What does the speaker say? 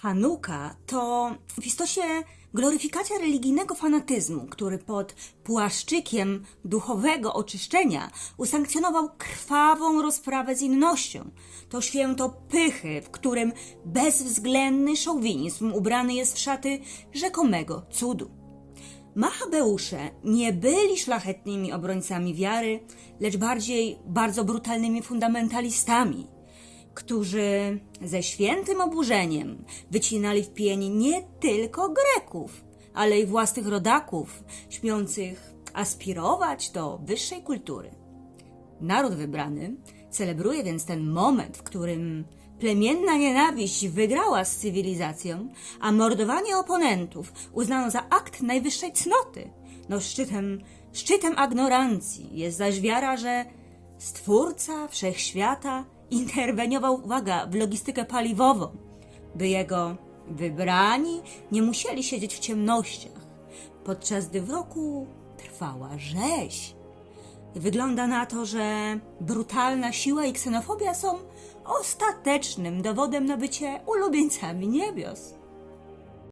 Hanuka to w istocie gloryfikacja religijnego fanatyzmu, który pod płaszczykiem duchowego oczyszczenia usankcjonował krwawą rozprawę z innością. To święto pychy, w którym bezwzględny szowinizm ubrany jest w szaty rzekomego cudu. Machabeusze nie byli szlachetnymi obrońcami wiary, lecz bardziej bardzo brutalnymi fundamentalistami, którzy ze świętym oburzeniem wycinali w pień nie tylko Greków, ale i własnych rodaków, śmiących aspirować do wyższej kultury. Naród wybrany celebruje więc ten moment, w którym plemienna nienawiść wygrała z cywilizacją, a mordowanie oponentów uznano za akt najwyższej cnoty. No szczytem, szczytem ignorancji jest zaś wiara, że Stwórca Wszechświata interweniował, uwaga, w logistykę paliwową, by jego wybrani nie musieli siedzieć w ciemnościach, podczas gdy w roku trwała rzeź. Wygląda na to, że brutalna siła i ksenofobia są ostatecznym dowodem na bycie ulubieńcami niebios.